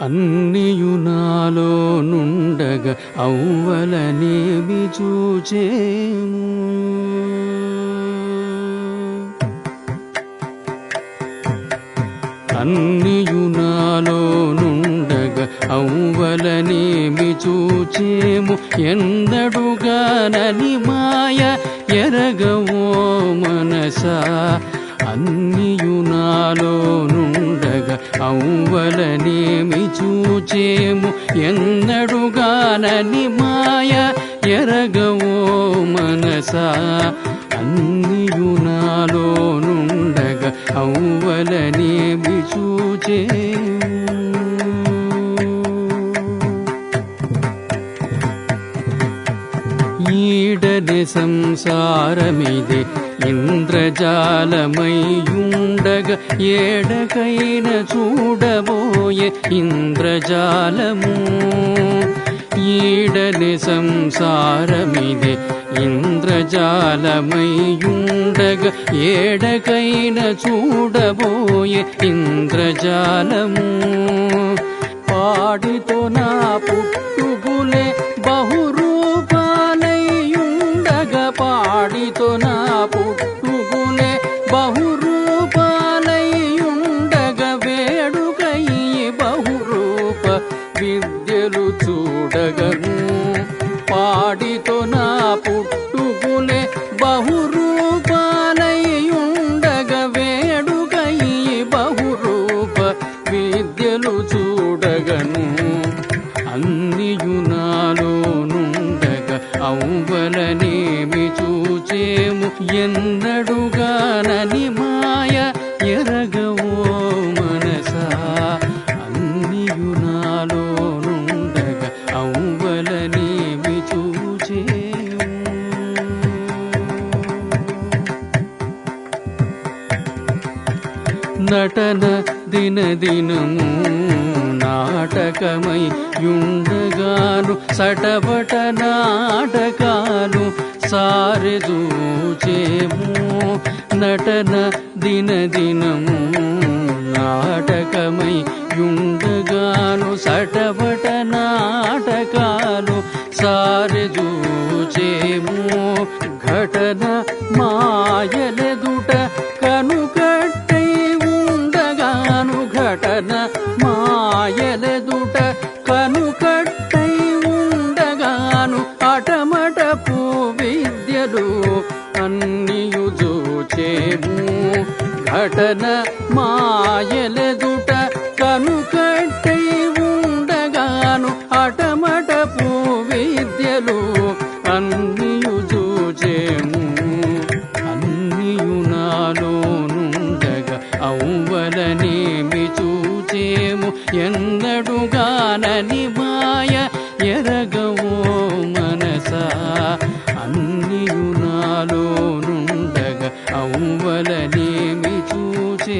అన్నియునాలో నుండగ అవ్వలనేవి చూచేము అన్నియునాలో నుండగ అవ్వలనేవి చూచేము ఎందడుగానని మాయ ఎరగవో మనసా. అన్నియు నుండగ అవ్వలనేమి చూచేము ఎన్నడుగానని మాయ ఎరగవో మనసా? అన్నియు నుండగ అవ్వలనేమి చూచేము? संसार इन्द्रजलमण्डग एडकै चूडबोय इन्द्रजलमो ईडनु संसार इन्द्रजलमयुण्ड एडकैन चूडबोय इन्द्र जलमो पाना విద్యలు చూడగను పాడితో నా పుట్టుగులే బహురూపాలయుండగ వేడుకై బహురూప విద్యలు చూడగను అన్నియు నాలో నుండగ అవ్వలనేమి చూచేము ఎన్నడుగానని నటన దినదినము నాటకమై యుండగాను సటబట నాటకాలు సారెదూచేము. నటన దినదినము నాటకమై యుండగాను సటబట నాటకాలు సారెదూచేము. ఘటన మా విద్యలు అన్నియు చూచేము ఘటన మాయలెదుట కనుకట్టై ఉండగాను అటమటపు విద్యలు అన్నియు చూచేము అన్నియు నాలో అవ్వలనేమి చూచేము. ఎన్నడుగానని మాయ ఎరగవో నాలో నుండగా అవ్వలనేమి చూసే